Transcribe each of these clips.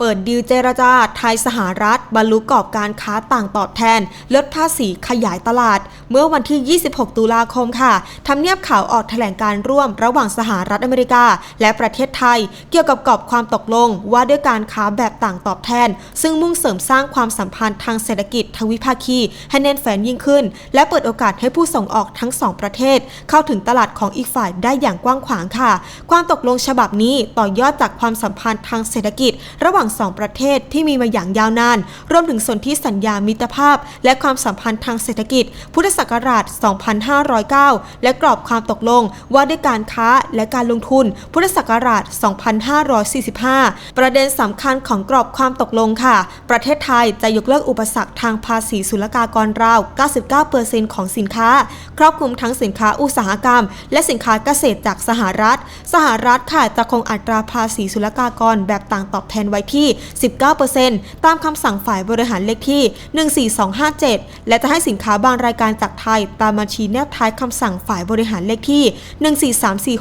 เปิดดีลเจรจาไทยสหรัฐ บรรลุกรอบการค้าต่างตอบแทน ลดภาษีขยายตลาด เมื่อวันที่ 26 ตุลาคมค่ะทำเนียบข่าวออกแถลงการร่วมระหว่างสหรัฐอเมริกา และประเทศไทย เกี่ยวกับกรอบความตกลงว่าด้วยการค้าแบบต่างตอบแทน ซึ่งมุ่งเสริมสร้างความสัมพันธ์ทางเศรษฐกิจทวิภาคีให้แน่นแฟนยิ่งขึ้น และเปิดโอกาสให้ผู้ส่งออกทั้งสองประเทศ เข้าถึงตลาดของอีกฝ่ายได้อย่างกว้างขวางค่ะ ความตกลงฉบับนี้ต่อยอดจากความสัมพันธ์ทางเศรษฐกิจ ระหว่างสองประเทศที่มีมาอย่างยาวนาน รวมถึงสนธิสัญญามิตรภาพ และความสัมพันธ์ทางเศรษฐกิจ พุทธศักราช 2509 และกรอบความตกลงว่าด้วยการค้าและการลงทุน พุทธศักราช 2545 ประเด็นสำคัญของกรอบความตกลงค่ะ ประเทศไทยจะยกเลิกอุปสรรคทางภาษีศุลกากรราว 99%ของสินค้า ครอบคลุมทั้งสินค้าอุตสาหกรรม และสินค้าเกษตรจากสหรัฐ สหรัฐค่ะจะคงอัตราภาษีศุลกากรแบบต่างตอบแทนไว้ที่19%ตามคำสั่งฝ่ายบริหารเลขที่ 14257 และจะให้สินค้าบางรายการจากไทย ตามบัญชีแนบท้ายคำสั่งฝ่ายบริหารเลขที่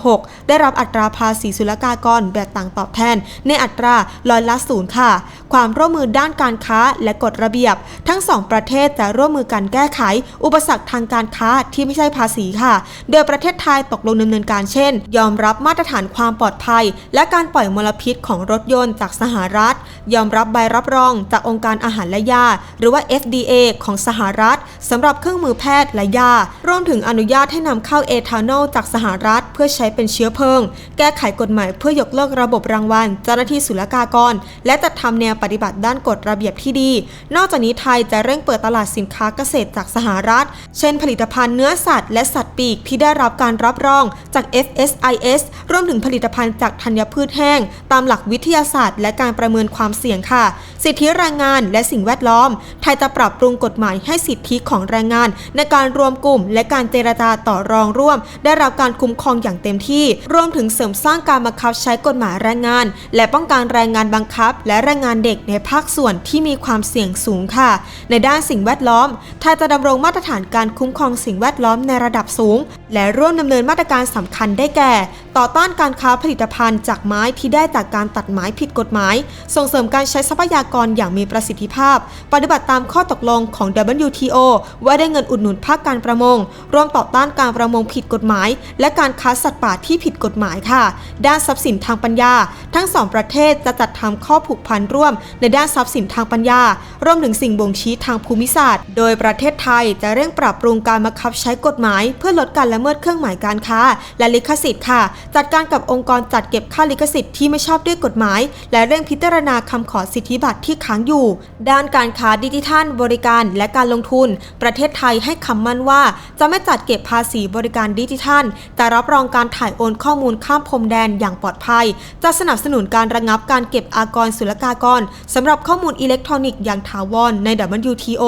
14346 ได้รับอัตราภาษีศุลกากรแบบต่างตอบแทน ในอัตราร้อยละศูนย์ค่ะ ความร่วมมือด้านการค้าและกฎระเบียบ ทั้งสองประเทศจะร่วมมือกันแก้ไข อุปสรรคทางการค้าที่ไม่ใช่ภาษีค่ะ โดยประเทศไทยตกลงดำเนินการเช่น ยอมรับมาตรฐานความปลอดภัย และการปล่อยมลพิษของรถยนต์จากสหรัฐยอมรับใบรับรองจากองค์การอาหารและยา หรือว่า FDA ของสหรัฐสำหรับเครื่องมือแพทย์และยารวมถึงอนุญาตให้นำเข้าเอทานอลจากสหรัฐ เพื่อใช้เป็นเชื้อเพลิง แก้ไขกฎหมายเพื่อยกเลิกระบบรางวัล เจ้าหน้าที่ศุลกากร และจัดทำแนวปฏิบัติด้านกฎระเบียบที่ดี นอกจากนี้ไทยจะเร่งเปิดตลาดสินค้าเกษตรจากสหรัฐ เช่น ผลิตภัณฑ์เนื้อสัตว์และสัตว์ปีกที่ได้รับการรับรองจาก FSIS รวมถึงผลิตภัณฑ์จากธัญพืชแห้ง ตามหลักวิทยาศาสตร์ และการประเมมินความเสี่ยงค่ะ สิทธิแรงงานและสิ่งแวดล้อม ไทยจะปรับปรุงกฎหมายให้สิทธิของแรงงาน ในการรวมกลุ่ม และการเจรจาต่อรองร่วม ได้รับการคุ้มครองอย่างเต็มที่ รวมถึงเสริมสร้างการบังคับใช้กฎหมายแรงงาน และป้องกันแรงงานบังคับ และแรงงานเด็กในภาคส่วนที่มีความเสี่ยงสูงค่ะ ในด้านสิ่งแวดล้อม ไทยจะดำรงมาตรฐานการคุ้มครองสิ่งแวดล้อมในระดับสูงและร่วมดำเนินมาตรการสำคัญได้แก่ ต่อต้านการค้าผลิตภัณฑ์จากไม้ที่ได้จากการตัดไม้ผิดกฎหมาย ส่งเสริมการใช้ทรัพยากรอย่างมีประสิทธิภาพ ปฏิบัติตามข้อตกลงของ WTO ว่าได้เงินอุดหนุนภาคการประมง ร่วมต่อต้านการประมงผิดกฎหมาย และการค้าสัตว์ป่าที่ผิดกฎหมายค่ะ ด้านทรัพย์สินทางปัญญา ทั้งสองประเทศจะจัดทำข้อผูกพันร่วม ในด้านทรัพย์สินทางปัญญารวมถึงสิ่งบ่งชี้ทางภูมิศาสตร์ โดยประเทศไทยจะเร่งปรับปรุงการบังคับใช้กฎหมาย เพื่อลดการละเมิดเครื่องหมายการค้า และลิขสิทธิ์ค่ะ จัดการกับองค์กรจัดเก็บค่าลิขสิทธิ์ที่ไม่ชอบด้วยกฎหมาย และเร่งพิจารณาคำขอสิทธิบัตรที่ค้างอยู่ ด้านการค้าดิจิทัล บริการและการลงทุน ประเทศไทยให้คำมั่นว่า จะไม่จัดเก็บภาษีบริการดิจิทัล แต่รับรองการถ่ายโอนข้อมูลข้ามพรมแดนอย่างปลอดภัย จะสนับสนุนการระงับการเก็บอากรศุลกากรสำหรับข้อมูลอิเล็กทรอนิกส์อย่างถาวรใน WTO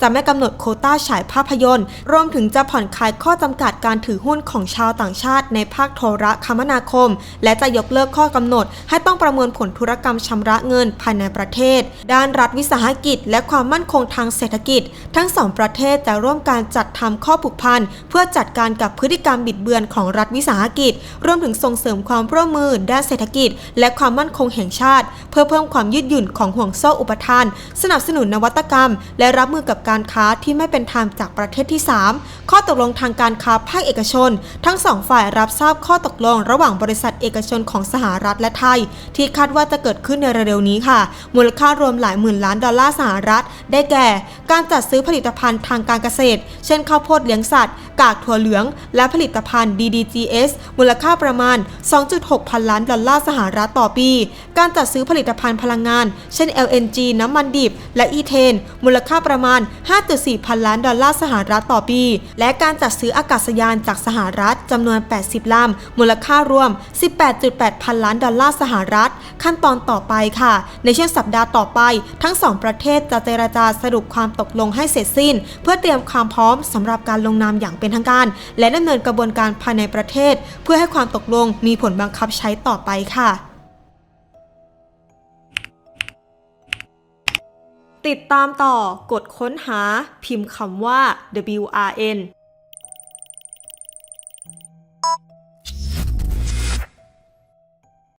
จะไม่กำหนดโคต้าฉายภาพยนตร์ รวมถึงจะผ่อนคลายข้อจำกัดการถือหุ้นของชาวต่างชาติในภาคโทรคมนาคม และจะยกเลิกข้อกำหนด ให้ต้องประเมินผลธุรกรรมชำระเงินภายในประเทศ ด้านรัฐวิสาหกิจ และความมั่นคงทางเศรษฐกิจ ทั้งสองประเทศจะร่วมการจัดทำข้อผูกพันเพื่อจัดการกับพฤติกรรมบิดเบือนของรัฐวิสาหกิจ รวมถึงส่งเสริมความร่วมมือด้านเศรษฐกิจ และความมั่นคงแห่งชาติ เพื่อเพิ่มความยืดหยุ่นของห่วงโซ่อุปทาน สนับสนุนนวัตกรรม และรับมือกับการค้าที่ไม่เป็นธรรมจากประเทศที่ 3 ข้อตกลงทางการค้าภาคเอกชน ทั้งสองฝ่ายรับทราบข้อตกลง ระหว่างบริษัทเอกชนของสหรัฐและไทย ที่คาดว่าจะเกิดขึ้นในเร็วๆนี้ค่ะ มูลค่ารวมหลายหมื่นล้านดอลลาร์สหรัฐ ได้แก่ การจัดซื้อผลิตภัณฑ์ทางการเกษตร เช่นข้าวโพดเลี้ยงสัตว์ กากถั่วเหลือง และผลิตภัณฑ์ DDGS มูลค่าประมาณ 2.6 พันล้านดอลลาร์สหรัฐต่อปี การจัดซื้อผลิตภัณฑ์พลังงาน เช่น LNG น้ำมันดิบ และอีเทน มูลค่าประมาณ 5.4 พันล้านดอลลาร์สหรัฐต่อปี และการจัดซื้ออากาศยานจากสหรัฐจำนวน 80 ลำ มูลค่ารวม 18.8 พันล้านดอลลาร์สหรัฐ ขั้นตอนต่อไปค่ะ ในช่วงสัปดาห์ต่อไป ทั้งสองประเทศจะเจรจาสรุปความตกลงให้เสร็จสิ้น เพื่อเตรียมความพร้อมสำหรับการลงนามอย่างเป็นทางการ และดำเนินกระบวนการภายในประเทศ เพื่อให้ความตกลงมีผลบังคับใช้ต่อไปค่ะติดตามต่อกดค้นหาพิมพ์คำว่า WRN